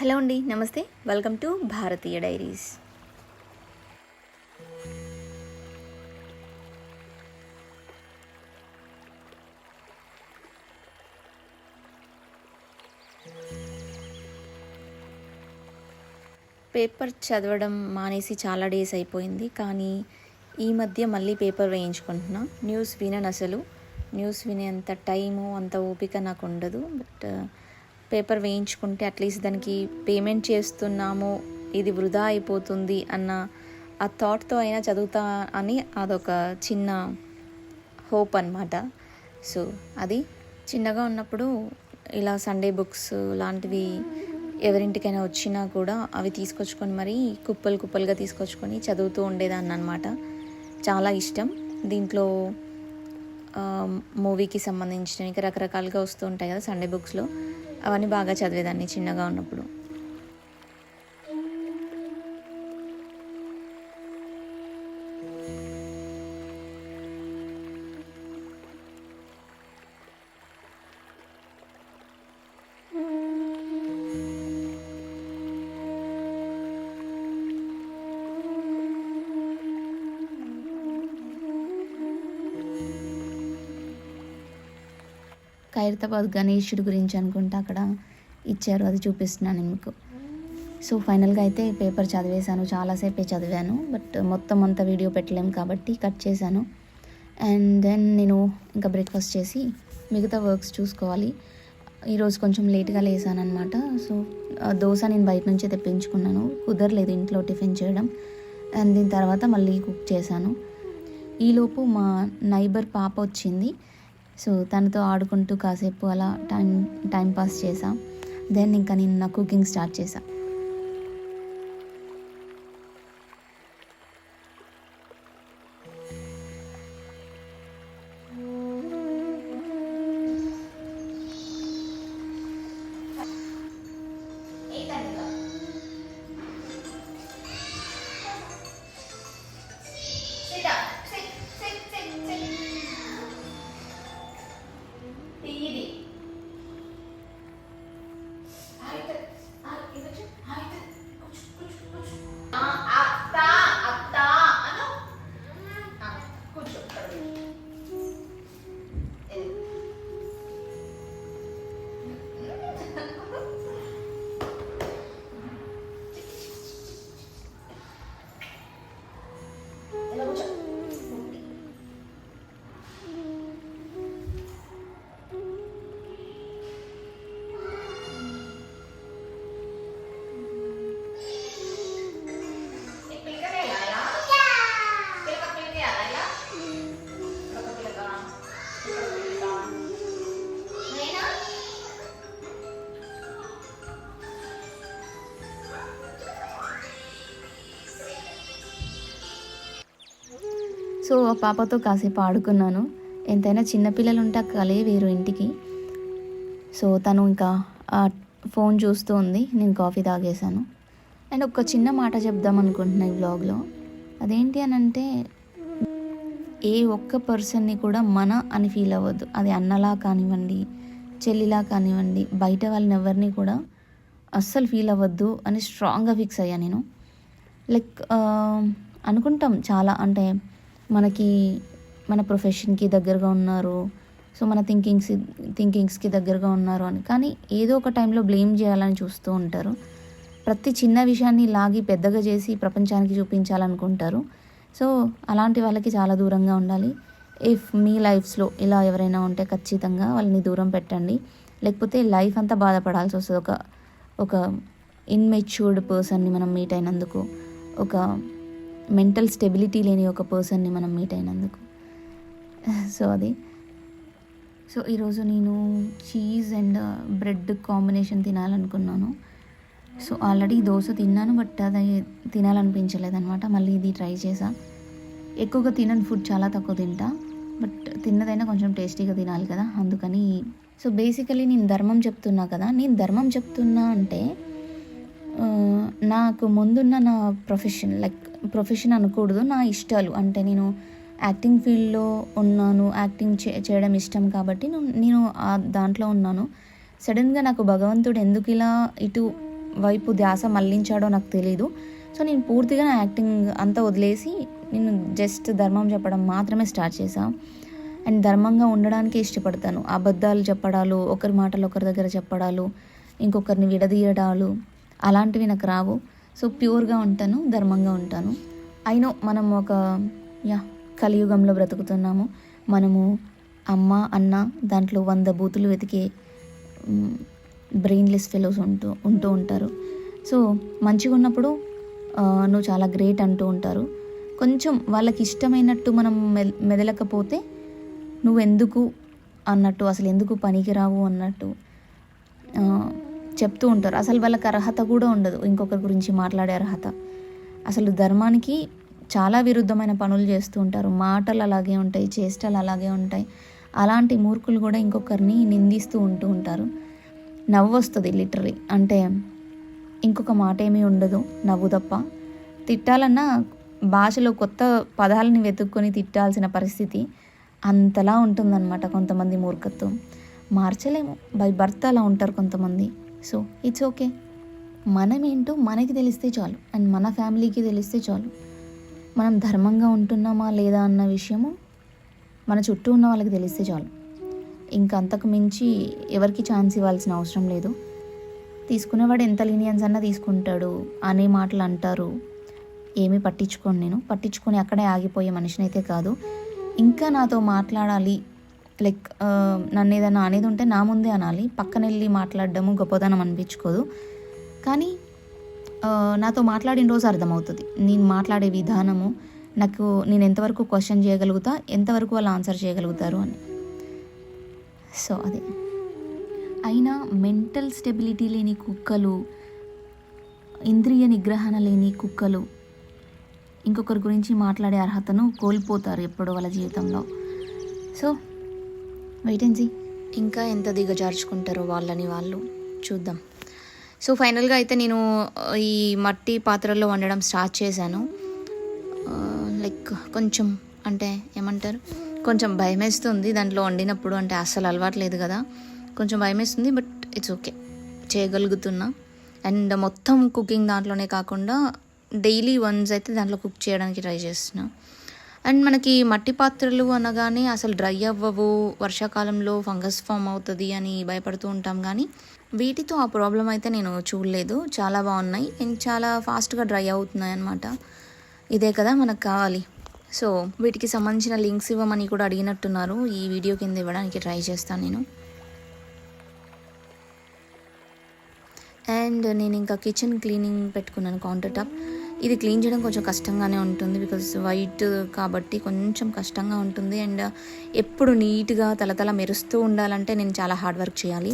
Hello అండి నమస్తే. Welcome to Bharatiya diaries. Paper చదవడం మానేసి చాలా డేస్ అయిపోయింది కానీ ఈ మధ్య మళ్ళీ పేపర్ వేయించుకుంటున్నా. న్యూస్ వినను అసలు. న్యూస్ వినేంత టైము అంత ఓపిక నాకు ఉండదు బట్ పేపర్ వేయించుకుంటే అట్లీస్ట్ దానికి పేమెంట్ చేస్తున్నాము ఇది వృధా అయిపోతుంది అన్న ఆ థాట్తో అయినా చదువుతా అని అదొక చిన్న హోప్ అనమాట సో అది చిన్నగా ఉన్నప్పుడు ఇలా సండే బుక్స్ లాంటివి ఎవరింటికైనా వచ్చినా కూడా అవి తీసుకొచ్చుకొని మరీ కుప్పలు కుప్పలుగా తీసుకొచ్చుకొని చదువుతూ ఉండేదాన్ని అనమాట చాలా ఇష్టం. దీంట్లో మూవీకి సంబంధించినవి రకరకాలుగా వస్తూ ఉంటాయి కదా సండే బుక్స్లో. అవన్నీ బాగా చదివేదాన్ని చిన్నగా ఉన్నప్పుడు. ఖైరతాబాద్ గణేశుడి గురించి అనుకుంటా అక్కడ ఇచ్చారు అది చూపిస్తున్నాను మీకు. సో ఫైనల్గా అయితే పేపర్ చదివేశాను చాలాసేపే చదివాను బట్ మొత్తం అంతా వీడియో పెట్టలేము కాబట్టి కట్ చేశాను. అండ్ దెన్ నేను ఇంకా బ్రేక్ఫాస్ట్ చేసి మిగతా వర్క్స్ చూసుకోవాలి. ఈరోజు కొంచెం లేట్గా లేసాను అనమాట సో దోశ నేను బయట నుంచే తెప్పించుకున్నాను కుదరలేదు ఇంట్లో టిఫిన్ చేయడం. అండ్ దీని తర్వాత మళ్ళీ కుక్ చేశాను. ఈలోపు మా నైబర్ పాప వచ్చింది. సో తనతో ఆడుకుంటూ కాసేపు అలా టైం టైం పాస్ చేసా దెన్ ఇంకా నేను నా కుకింగ్ స్టార్ట్ చేసా సో ఆ పాపతో కాసేపు ఆడుకున్నాను. ఎంతైనా చిన్నపిల్లలు ఉంటే కలే వేరు ఇంటికి. సో తను ఇంకా ఫోన్ చూస్తూ ఉంది. నేను కాఫీ తాగేశాను. అండ్ ఒక చిన్న మాట చెప్దాం అనుకుంటున్నాను ఈ బ్లాగ్లో అదేంటి అని అంటే ఏ ఒక్క పర్సన్ని కూడా మన అని ఫీల్ అవ్వద్దు. అది అన్నలా కానివ్వండి చెల్లిలా కానివ్వండి బయట వాళ్ళని ఎవరిని కూడా అస్సలు ఫీల్ అవ్వద్దు అని స్ట్రాంగ్గా ఫిక్స్ అయ్యా నేను. లైక్ అనుకుంటాం చాలా. అంటే మనకి మన ప్రొఫెషన్కి దగ్గరగా ఉన్నారు. సో మన థింకింగ్స్ థింకింగ్స్కి దగ్గరగా ఉన్నారు అని. కానీ ఏదో ఒక టైంలో బ్లేమ్ చేయాలని చూస్తూ ఉంటారు. ప్రతి చిన్న విషయాన్ని లాగి పెద్దగా చేసి ప్రపంచానికి చూపించాలనుకుంటారు. సో అలాంటి వాళ్ళకి చాలా దూరంగా ఉండాలి. ఇఫ్ మీ లైఫ్స్లో ఇలా ఎవరైనా ఉంటే ఖచ్చితంగా వాళ్ళని దూరం పెట్టండి. లేకపోతే లైఫ్ అంతా బాధపడాల్సి వస్తుంది. ఒక ఒక ఇన్మెచ్యూర్డ్ పర్సన్ని మనం మీట్ అయినందుకు. ఒక మెంటల్ స్టెబిలిటీ లేని ఒక పర్సన్ని మనం మీట్ అయినందుకు. సో అది. సో ఈరోజు నేను చీజ్ అండ్ బ్రెడ్ కాంబినేషన్ తినాలనుకున్నాను. సో ఆల్రెడీ దోశ తిన్నాను బట్ అది తినాలనిపించలేదనమాట మళ్ళీ ఇది ట్రై చేసా ఎక్కువగా తినని ఫుడ్ చాలా తక్కువ తింటా. బట్ తిన్నదైనా కొంచెం టేస్టీగా తినాలి కదా అందుకని. సో బేసికలీ నేను ధర్మం చెప్తున్నా కదా నేను ధర్మం చెప్తున్నా అంటే నాకు ముందున్న నా ప్రొఫెషన్ లైక్ ప్రొఫెషన్ అనకూడదు నా ఇష్టాలు. అంటే నేను యాక్టింగ్ ఫీల్డ్లో ఉన్నాను యాక్టింగ్ చే చేయడం ఇష్టం కాబట్టి నేను ఆ దాంట్లో ఉన్నాను. సడన్గా నాకు భగవంతుడు ఎందుకు ఇలా ఇటు వైపు ధ్యాస మళ్ళించాడో నాకు తెలియదు సో నేను పూర్తిగా నా యాక్టింగ్ అంతా వదిలేసి నేను జస్ట్ ధర్మం చెప్పడం మాత్రమే స్టార్ట్ చేశాను అండ్ ధర్మంగా ఉండడానికి ఇష్టపడతాను. అబద్ధాలు చెప్పడాలు ఒకరి మాటలు ఒకరి దగ్గర చెప్పడాలు ఇంకొకరిని విడదీయడాలు అలాంటివి నాకు రావు. సో ప్యూర్గా ఉంటాను ధర్మంగా ఉంటాను. అయినో మనం ఒక యా కలియుగంలో బ్రతుకుతున్నాము. మనము అమ్మ అన్న దాంట్లో వంద బూతులు వెతికే బ్రెయిన్లెస్ ఫెలోస్ ఉంటూ ఉంటూ ఉంటారు. సో మంచిగా ఉన్నప్పుడు నువ్వు చాలా గ్రేట్ అంటూ ఉంటారు. కొంచెం వాళ్ళకి ఇష్టమైనట్టు మనం మె- మెదలకపోతే నువ్వెందుకు అన్నట్టు అసలు ఎందుకు పనికిరావు అన్నట్టు చెప్తూ ఉంటారు. అసలు వాళ్ళకి అర్హత కూడా ఉండదు. ఇంకొకరి గురించి మాట్లాడే అర్హత. అసలు ధర్మానికి చాలా విరుద్ధమైన పనులు చేస్తూ ఉంటారు. మాటలు అలాగే ఉంటాయి చేష్టలు అలాగే ఉంటాయి. అలాంటి మూర్ఖులు కూడా ఇంకొకరిని నిందిస్తూ ఉంటూ ఉంటారు. నవ్వు వస్తుంది లిటరీ అంటే ఇంకొక మాట ఏమీ ఉండదు. నవ్వు తప్ప. తిట్టాలన్నా భాషలో కొత్త పదాలని వెతుక్కొని తిట్టాల్సిన పరిస్థితి అంతలా ఉంటుందన్నమాట కొంతమంది మూర్ఖత్వం. మార్చలేము. బై భర్త అలా ఉంటారు కొంతమంది. సో ఇట్స్ ఓకే మనమేంటో మనకి తెలిస్తే చాలు. అండ్ మన ఫ్యామిలీకి తెలిస్తే చాలు. మనం ధర్మంగా ఉంటున్నామా లేదా అన్న విషయము మన చుట్టూ ఉన్న వాళ్ళకి తెలిస్తే చాలు. ఇంకా అంతకు మించి ఎవరికి ఛాన్స్ ఇవ్వాల్సిన అవసరం లేదు. తీసుకునేవాడు ఎంత లీనియన్స్ అన్నా తీసుకుంటాడు అనే మాటలు అంటారు. ఏమీ పట్టించుకోను నేను. పట్టించుకొని అక్కడే ఆగిపోయే మనిషినైతే కాదు. ఇంకా నాతో మాట్లాడాలి లైక్ నన్ను ఏదైనా అనేది ఉంటే నా ముందే అనాలి. పక్కన వెళ్ళి మాట్లాడడము గొప్పదనం అనిపించుకోదు. కానీ నాతో మాట్లాడిన రోజు అర్థమవుతుంది. నేను మాట్లాడే విధానము నాకు నేను ఎంతవరకు క్వశ్చన్ చేయగలుగుతా ఎంతవరకు వాళ్ళు ఆన్సర్ చేయగలుగుతారు అని. సో అదే. అయినా మెంటల్ స్టెబిలిటీ లేని కుక్కలు ఇంద్రియ నిగ్రహణ లేని కుక్కలు ఇంకొకరి గురించి మాట్లాడే అర్హతను కోల్పోతారు ఎప్పుడో వాళ్ళ జీవితంలో. సో వెయిట్ అండ్ సీ ఇంకా ఎంత దిగజార్చుకుంటారో వాళ్ళని వాళ్ళు చూద్దాం. సో ఫైనల్గా అయితే నేను ఈ మట్టి పాత్రలో వండడం స్టార్ట్ చేశాను. లైక్ కొంచెం అంటే ఏమంటారు? కొంచెం భయమేస్తుంది దాంట్లో వండినప్పుడు అంటే అస్సలు అలవాట్లేదు కదా. కొంచెం భయమేస్తుంది బట్ ఇట్స్ ఓకే చేయగలుగుతున్నా. అండ్ మొత్తం కుకింగ్ దాంట్లోనే కాకుండా డైలీ వన్స్ అయితే దాంట్లో కుక్ చేయడానికి ట్రై చేస్తున్నాను అండ్ మనకి మట్టి పాత్రలు అనగానే అసలు డ్రై అవ్వవు. వర్షాకాలంలో ఫంగస్ ఫామ్ అవుతుంది అని భయపడుతూ ఉంటాం కానీ వీటితో ఆ ప్రాబ్లం అయితే నేను చూడలేదు. చాలా బాగున్నాయి. అండ్ చాలా ఫాస్ట్గా డ్రై అవుతున్నాయి అనమాట ఇదే కదా మనకు కావాలి. సో వీటికి సంబంధించిన లింక్స్ ఇవ్వమని కూడా అడిగినట్టున్నారు. ఈ వీడియో కింద ఇవ్వడానికి ట్రై చేస్తాను నేను. అండ్ నేను ఇంకా కిచెన్ క్లీనింగ్ పెట్టుకున్నాను కౌంటర్ టాప్. ఇది క్లీన్ చేయడం కొంచెం కష్టంగానే ఉంటుంది బికాజ్ వైట్ కాబట్టి కొంచెం కష్టంగా ఉంటుంది. అండ్ ఎప్పుడు నీట్గా తలతల మెరుస్తూ ఉండాలంటే నేను చాలా హార్డ్ వర్క్ చేయాలి.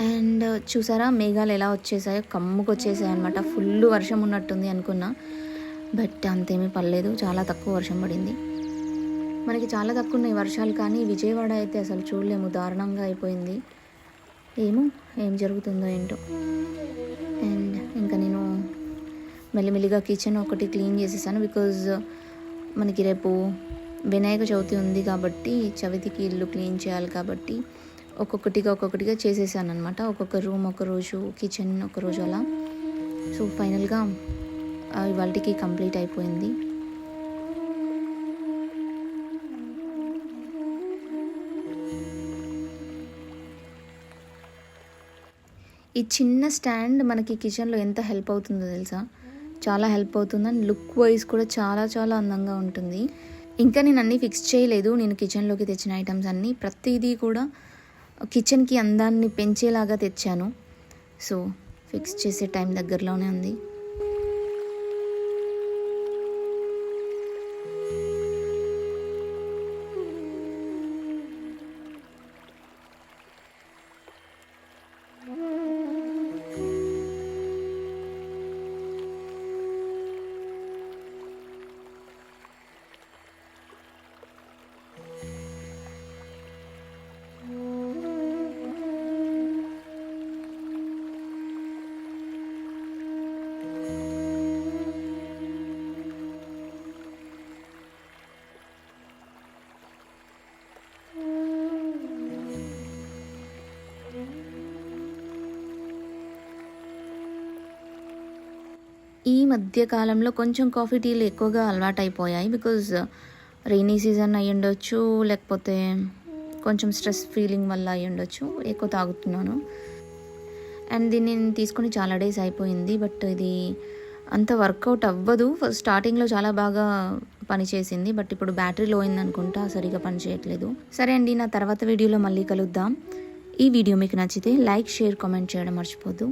అండ్ చూసారా మేఘాలు ఎలా వచ్చేసాయో కమ్ముకు వచ్చేసాయి అనమాట ఫుల్ వర్షం ఉన్నట్టుంది అనుకున్నా. బట్ అంతేమీ పర్లేదు చాలా తక్కువ వర్షం పడింది. మనకి చాలా తక్కువ ఉన్నాయి వర్షాలు కానీ విజయవాడ అయితే అసలు చూడలేము దారుణంగా అయిపోయింది. ఏమో ఏం జరుగుతుందో ఏంటో. అండ్ మెల్లిమెల్లిగా కిచెన్ ఒకటి క్లీన్ చేసేసాను బికాజ్ uh, మనకి రేపు వినాయక చవితి ఉంది కాబట్టి చవితికి ఇల్లు క్లీన్ చేయాలి కాబట్టి ఒక్కొక్కటిగా ఒక్కొక్కటిగా చేసేసాను అనమాట ఒక్కొక్క రూమ్ ఒక రోజు కిచెన్ ఒక రోజు అలా. సో ఫైనల్గా ఇవాళకి కంప్లీట్ అయిపోయింది. ఈ చిన్న స్టాండ్ మనకి కిచెన్లో ఎంత హెల్ప్ అవుతుందో తెలుసా? చాలా హెల్ప్ అవుతుంది. అండ్ లుక్ వైజ్ కూడా చాలా చాలా అందంగా ఉంటుంది. ఇంకా నేను అన్నీ ఫిక్స్ చేయలేదు. నేను కిచెన్లోకి తెచ్చిన ఐటమ్స్ అన్నీ. ప్రతిదీ కూడా కిచెన్కి అందాన్ని పెంచేలాగా తెచ్చాను. సో ఫిక్స్ చేసే టైం దగ్గరలోనే ఉంది. ఈ మధ్య కాలంలో కొంచెం కాఫీ టీలు ఎక్కువగా అలవాటు అయిపోయాయి బికాజ్ రెయినీ సీజన్ అయ్యి ఉండొచ్చు లేకపోతే కొంచెం స్ట్రెస్ ఫీలింగ్ వల్ల అయ్యి ఉండొచ్చు ఎక్కువ తాగుతున్నాను. అండ్ దీన్ని నేను తీసుకుని చాలా డేస్ అయిపోయింది. బట్ ఇది అంత వర్కౌట్ అవ్వదు. ఫస్ట్ స్టార్టింగ్లో చాలా బాగా పనిచేసింది. బట్ ఇప్పుడు బ్యాటరీ లో అయింది అనుకుంటా సరిగా పని చేయట్లేదు. సరే అండి నా తర్వాత వీడియోలో మళ్ళీ కలుద్దాం. ఈ వీడియో మీకు నచ్చితే లైక్ షేర్ కామెంట్ చేయడం మర్చిపోద్దు.